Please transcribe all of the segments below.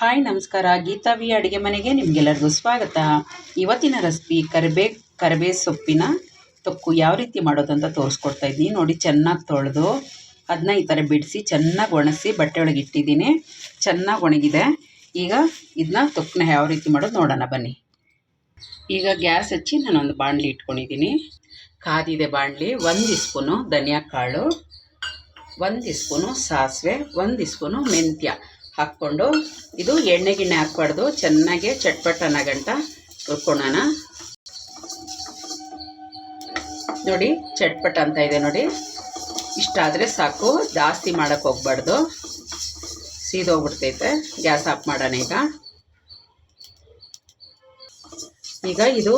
Hi ನಮಸ್ಕಾರ. Geetha V ಅಡುಗೆ ಮನೆಗೆ ನಿಮಗೆಲ್ಲರಿಗೂ ಸ್ವಾಗತ. ಇವತ್ತಿನ ರೆಸಿಪಿ ಕರಿಬೇ ಕರಿಬೇ ಸೊಪ್ಪಿನ ತೊಕ್ಕು ಯಾವ ರೀತಿ ಮಾಡೋದು ಅಂತ ತೋರಿಸ್ಕೊಡ್ತಾ ಇದ್ದೀನಿ. ನೋಡಿ, ಚೆನ್ನಾಗಿ ತೊಳೆದು ಅದನ್ನ ಈ ಥರ ಬಿಡಿಸಿ ಚೆನ್ನಾಗಿ ಒಣಗಿಸಿ ಬಟ್ಟೆ ಒಳಗೆ ಇಟ್ಟಿದ್ದೀನಿ. ಚೆನ್ನಾಗಿ ಒಣಗಿದೆ. ಈಗ ಇದನ್ನ ತೊಕ್ಕನ್ನ ಯಾವ ರೀತಿ ಮಾಡೋದು ನೋಡೋಣ, ಬನ್ನಿ. ಈಗ ಗ್ಯಾಸ್ ಹಚ್ಚಿ ನಾನೊಂದು ಬಾಣಲಿ ಇಟ್ಕೊಂಡಿದ್ದೀನಿ. ಕಾದಿದೆ ಬಾಣಲಿ, ಒಂದು ಸ್ಪೂನು ಧನಿಯಾ ಕಾಳು, ಒಂದು ಸ್ಪೂನು ಸಾಸಿವೆ, ಒಂದು ಸ್ಪೂನು ಮೆಂತ್ಯ. ಹಾಕ್ಕೊಂಡು ಇದು ಎಣ್ಣೆ ಗಿಣ್ಣೆ ಹಾಕ್ಬಾರ್ದು. ಚೆನ್ನಾಗಿ ಚಟ್ಪಟ್ಟನ ಗಂಟ ಹುರ್ಕೊಳ್ಳೋಣ ನೋಡಿ, ಚಟ್ಪಟ್ ಅಂತ ಇದೆ ನೋಡಿ. ಇಷ್ಟಾದರೆ ಸಾಕು. ಜಾಸ್ತಿ ಮಾಡೋಕ್ಕೆ ಹೋಗ್ಬಾರ್ದು. ಸೀದೋಗ್ಬಿಡ್ತೈತೆ. ಗ್ಯಾಸ್ ಆಫ್ ಮಾಡೋಣ ಈಗ. ಈಗ ಇದು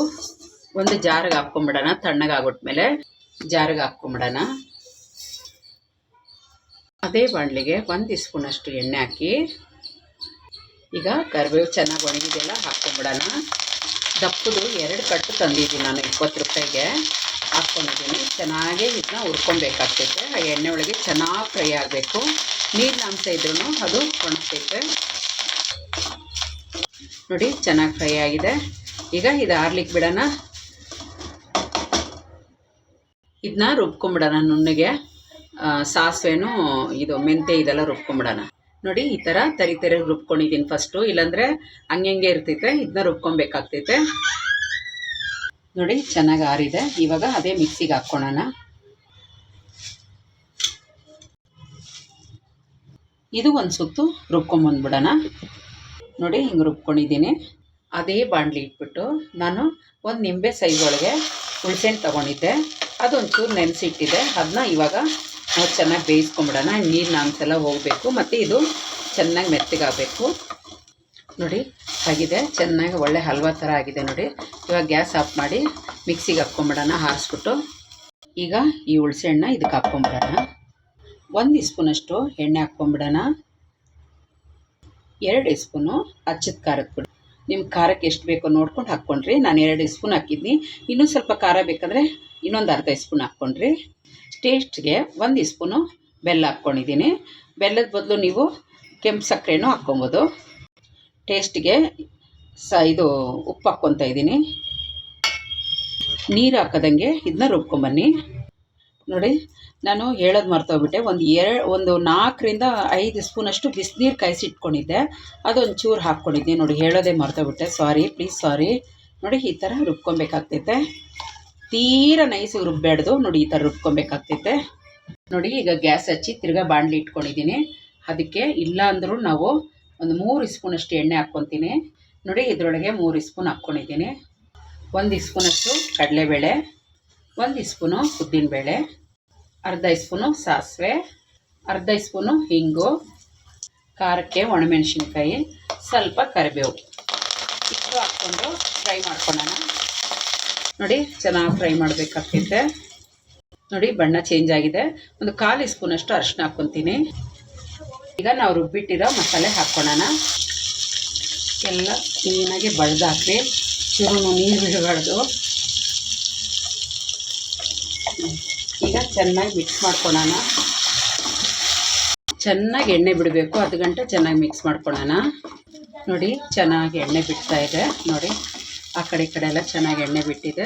ಒಂದು ಜಾರಿಗೆ ಹಾಕ್ಕೊಂಬಿಡೋಣ. ತಣ್ಣಗಾಗ್ಬಿಟ್ಮೇಲೆ ಜಾರಿಗೆ ಹಾಕ್ಕೊಂಬಿಡೋಣ. ಅದೇ ಬಾಣಲಿಗೆ ಒಂದು ಸ್ಪೂನಷ್ಟು ಎಣ್ಣೆ ಹಾಕಿ. ಈಗ ಕರಿಬೇವು ಚೆನ್ನಾಗಿ ಒಣಗಿದೆಲ್ಲ ಹಾಕ್ಕೊಂಬಿಡೋಣ. ದಪ್ಪದು ಎರಡು ಕಟ್ಟು ತಂದಿದ್ದೀನಿ ನಾನು, ಇಪ್ಪತ್ತು ರೂಪಾಯಿಗೆ. ಹಾಕ್ಕೊಂಡಿದ್ದೀನಿ. ಚೆನ್ನಾಗಿ ಇದನ್ನ ಹುರ್ಕೊಬೇಕಾಗ್ತೈತೆ. ಆ ಎಣ್ಣೆ ಒಳಗೆ ಚೆನ್ನಾಗಿ ಫ್ರೈ ಆಗಬೇಕು. ನೀರಿನ ಅಂಶ ಇದ್ರೂ ಅದು ಒಣಗ್ತೈತೆ. ನೋಡಿ, ಚೆನ್ನಾಗಿ ಫ್ರೈ ಆಗಿದೆ. ಈಗ ಇದು ಆರ್ಲಿಕ್ಕೆ ಬಿಡೋಣ. ಇದನ್ನ ರುಬ್ಕೊಂಬಿಡೋಣ ನುಣ್ಣಗೆ. ಸಾಸಿವೆನೂ ಇದು ಮೆಂತೆ ಇದೆಲ್ಲ ರುಬ್ಕೊಂಬಿಡೋಣ. ನೋಡಿ, ಈ ಥರ ತರಿ ತರಿ ರುಬ್ಕೊಂಡಿದ್ದೀನಿ ಫಸ್ಟು ಇಲ್ಲಾಂದರೆ ಹಂಗೆ ಇರ್ತೈತೆ ಇದನ್ನ ರುಬ್ಕೊಬೇಕಾಗ್ತೈತೆ. ನೋಡಿ, ಚೆನ್ನಾಗಿ ಆರಿದೆ. ಇವಾಗ ಅದೇ ಮಿಕ್ಸಿಗೆ ಹಾಕ್ಕೊಳೋಣ. ಇದು ಒಂದು ಸುತ್ತು ರುಬ್ಕೊಂಬಂದ್ಬಿಡೋಣ ನೋಡಿ, ಹಿಂಗೆ ರುಬ್ಕೊಂಡಿದ್ದೀನಿ. ಅದೇ ಬಾಣಲಿ ಇಟ್ಬಿಟ್ಟು ನಾನು ಒಂದು ನಿಂಬೆ ಸೈಜ್ ಒಳಗೆ ಹುಳ್ಸೆಹಣ್ಣು ತೊಗೊಂಡಿದ್ದೆ. ಅದೊಂಚೂರು ನೆನೆಸಿಟ್ಟಿದೆ ಅದನ್ನ ಇವಾಗ ನಾವು ಚೆನ್ನಾಗಿ ಬೇಯಿಸ್ಕೊಂಬಿಡೋಣ. ನೀರು ಅಂತೆಲ್ಲ ಹೋಗಬೇಕು. ಮತ್ತು ಇದು ಚೆನ್ನಾಗಿ ಮೆತ್ತಗಾಗಬೇಕು. ನೋಡಿ, ಆಗಿದೆ. ಚೆನ್ನಾಗಿ ಒಳ್ಳೆ ಹಲ್ವಾ ಥರ ಆಗಿದೆ ನೋಡಿ. ಇವಾಗ ಗ್ಯಾಸ್ ಆಫ್ ಮಾಡಿ ಮಿಕ್ಸಿಗೆ ಹಾಕ್ಕೊಂಬಿಡೋಣ, ಹಾರಿಸ್ಬಿಟ್ಟು. ಈಗ ಈ ಹುಳ್ಸೆಹಣ್ಣ ಇದಕ್ಕೆ ಹಾಕ್ಕೊಂಬಿಡೋಣ. ಒಂದು ಸ್ಪೂನಷ್ಟು ಎಣ್ಣೆ ಹಾಕ್ಕೊಂಬಿಡೋಣ. ಎರಡು ಸ್ಪೂನು ಹಚ್ಚದ ಖಾರದ ಪುಡಿ. ನಿಮ್ಮ ಖಾರಕ್ಕೆ ಎಷ್ಟು ಬೇಕೋ ನೋಡ್ಕೊಂಡು ಹಾಕ್ಕೊಂಡ್ರಿ. ನಾನು ಎರಡು ಸ್ಪೂನ್ ಹಾಕಿದ್ನಿ. ಇನ್ನೂ ಸ್ವಲ್ಪ ಖಾರ ಬೇಕಂದರೆ ಇನ್ನೊಂದು ಅರ್ಧ ಸ್ಪೂನ್ ಹಾಕ್ಕೊಂಡ್ರಿ. ಟೇಸ್ಟ್ಗೆ ಒಂದು ಸ್ಪೂನು ಬೆಲ್ಲ ಹಾಕ್ಕೊಂಡಿದ್ದೀನಿ. ಬೆಲ್ಲದ ಬದಲು ನೀವು ಕೆಂಪು ಸಕ್ಕರೆನೂ ಹಾಕ್ಕೊಬೋದು. ಟೇಸ್ಟ್ಗೆ ಸ ಇದು ಉಪ್ಪು ಹಾಕ್ಕೊತಾ ಇದ್ದೀನಿ. ನೀರು ಹಾಕೋದಂಗೆ ಇದನ್ನ ರುಬ್ಕೊಂಬನ್ನಿ. ನೋಡಿ, ನಾನು ಹೇಳೋದು ಮರ್ತೋಗ್ಬಿಟ್ಟೆ ಒಂದು ಎರಡು ಒಂದು ನಾಲ್ಕರಿಂದ ಐದು ಸ್ಪೂನಷ್ಟು ಬಿಸಿನೀರು ಕಾಯಿಸಿ ಇಟ್ಕೊಂಡಿದ್ದೆ. ಅದೊಂದು ಚೂರು ಹಾಕ್ಕೊಂಡಿದ್ದೀನಿ ನೋಡಿ, ಹೇಳೋದೇ ಮರ್ತೋಗ್ಬಿಟ್ಟೆ ಸಾರಿ ಪ್ಲೀಸ್ ಸಾರಿ ನೋಡಿ, ಈ ಥರ ರುಬ್ಕೊಬೇಕಾಗ್ತೈತೆ. ತೀರ ನೈಸಿಗೆ ರುಬ್ಬಾಡ್ದು ನೋಡಿ ಈ ಥರ ರುಬ್ಕೊಬೇಕಾಗ್ತೈತೆ. ನೋಡಿ ಈಗ ಗ್ಯಾಸ್ ಹಚ್ಚಿ ತಿರ್ಗಾ ಬಾಣಲಿ ಇಟ್ಕೊಂಡಿದ್ದೀನಿ. ಅದಕ್ಕೆ ಇಲ್ಲ ಅಂದರೂ ನಾವು ಒಂದು ಮೂರು ಸ್ಪೂನಷ್ಟು ಎಣ್ಣೆ ಹಾಕ್ಕೊತೀನಿ. ನೋಡಿ ಇದರೊಳಗೆ ಮೂರು ಸ್ಪೂನ್ ಹಾಕ್ಕೊಂಡಿದ್ದೀನಿ. ಒಂದು ಸ್ಪೂನಷ್ಟು ಕಡಲೆಬೇಳೆ, ಒಂದು ಸ್ಪೂನು ಉದ್ದಿನಬೇಳೆ, ಅರ್ಧ ಸ್ಪೂನು ಸಾಸಿವೆ, ಅರ್ಧ ಸ್ಪೂನು ಹಿಂಗು ಖಾರಕ್ಕೆ ಒಣಮೆಣಸಿನ್ಕಾಯಿ, ಸ್ವಲ್ಪ ಕರಿಬೇವು. ಇಷ್ಟು ಹಾಕ್ಕೊಂಡು ಫ್ರೈ ಮಾಡ್ಕೊಳ್ಳೋಣ. ನೋಡಿ, ಚೆನ್ನಾಗಿ ಫ್ರೈ ಮಾಡಬೇಕಾಗ್ತೈತೆ. ನೋಡಿ, ಬಣ್ಣ ಚೇಂಜ್ ಆಗಿದೆ. ಒಂದು ಕಾಲು ಸ್ಪೂನಷ್ಟು ಅರಿಶಿನ ಹಾಕ್ಕೊತೀನಿ. ಈಗ ನಾವು ರುಬ್ಬಿಟ್ಟಿರೋ ಮಸಾಲೆ ಹಾಕ್ಕೊಳ್ಳೋಣ ಎಲ್ಲ ಕ್ಲೀನಾಗಿ ಬಳ್ದು ಹಾಕಿ ಚೂರು ನೀರು ಬಿಡಬಾರ್ದು. ಈಗ ಚೆನ್ನಾಗಿ ಮಿಕ್ಸ್ ಮಾಡ್ಕೊಳ್ಳೋಣ ಚೆನ್ನಾಗಿ ಎಣ್ಣೆ ಬಿಡಬೇಕು. ಅದು ಗಂಟೆ ಚೆನ್ನಾಗಿ ಮಿಕ್ಸ್ ಮಾಡ್ಕೊಳ್ಳೋಣ ನೋಡಿ, ಚೆನ್ನಾಗಿ ಎಣ್ಣೆ ಬಿಡ್ತಾ ಇದೆ. ನೋಡಿ. ಆ ಕಡೆ ಈ ಕಡೆ ಎಲ್ಲ ಚೆನ್ನಾಗಿ ಎಣ್ಣೆ ಬಿಟ್ಟಿದೆ.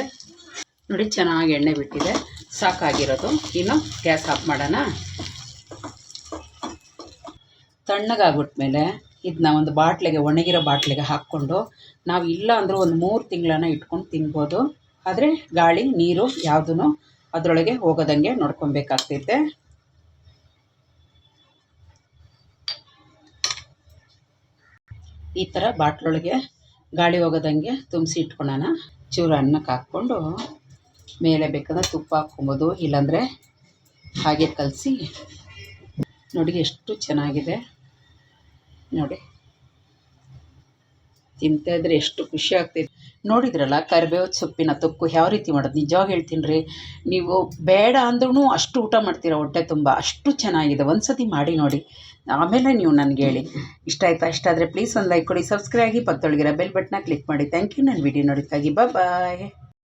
ನೋಡಿ ಚೆನ್ನಾಗಿ ಎಣ್ಣೆ ಬಿಟ್ಟಿದೆ. ಸಾಕಾಗಿರೋದು. ಇನ್ನು ಗ್ಯಾಸ್ ಆಫ್ ಮಾಡೋಣ. ತಣ್ಣಗಾಗ್ಬಿಟ್ಮೇಲೆ ಇದನ್ನ ಒಂದು ಬಾಟ್ಲಿಗೆ, ಒಣಗಿರೋ ಬಾಟ್ಲಿಗೆ ಹಾಕ್ಕೊಂಡು ನಾವು ಇಲ್ಲ ಅಂದರೂ ಒಂದು ಮೂರು ತಿಂಗಳನ್ನ ಇಟ್ಕೊಂಡು ತಿನ್ಬೋದು. ಆದರೆ ಗಾಳಿ, ನೀರು ಯಾವುದೂ ಅದರೊಳಗೆ ಹೋಗೋದಂಗೆ ನೋಡ್ಕೊಬೇಕಾಗ್ತೈತೆ. ಈ ಥರ ಬಾಟ್ಲೊಳಗೆ ಗಾಳಿ ಹೋಗೋದಂಗೆ ತುಂಬಿಸಿ ಇಟ್ಕೊಳ್ಳೋಣ ಚೂರು ಅನ್ನಕ್ಕೆ ಹಾಕ್ಕೊಂಡು ಮೇಲೆ ಬೇಕಾದ್ರೆ ತುಪ್ಪ ಹಾಕ್ಕೊಬೋದು, ಇಲ್ಲಾಂದರೆ ಹಾಗೆ ಕಲಸಿ. ನೋಡಿ ಎಷ್ಟು ಚೆನ್ನಾಗಿದೆ. ನೋಡಿ. ತಿಂತಾ ಇದ್ರೆ ಎಷ್ಟು ಖುಷಿ ಆಗ್ತೈತೆ. ನೋಡಿದ್ರಲ್ಲ ಕರಿಬೇವು ಸೊಪ್ಪಿನ ತೊಕ್ಕು ಯಾವ ರೀತಿ ಮಾಡೋದು? ನಿಜವಾಗಿ ಹೇಳ್ತೀನಿ ರೀ ನೀವು ಬೇಡ ಅಂದ್ರೂ ಅಷ್ಟು ಊಟ ಮಾಡ್ತೀರಾ ಹೊಟ್ಟೆ ತುಂಬ? ಅಷ್ಟು ಚೆನ್ನಾಗಿದೆ. ಒಂದು ಸತಿ ಮಾಡಿ ನೋಡಿ. ಆಮೇಲೆ ನೀವು ನನಗೆ ಹೇಳಿ. ಇಷ್ಟ ಆಯ್ತಾ? ಇಷ್ಟ ಆದರೆ ಪ್ಲೀಸ್ ಒಂದು ಲೈಕ್ ಕೊಡಿ. ಸಬ್ಸ್ಕ್ರೈಬ್ ಆಗಿ ಪಕ್ಕದೊಳಗಿರೋ ಬೆಲ್ ಬಟ್ನ ಕ್ಲಿಕ್ ಮಾಡಿ. ಥ್ಯಾಂಕ್ ಯು ನನ್ನ ವಿಡಿಯೋ ನೋಡೋದಕ್ಕಾಗಿ ಬಾಯ್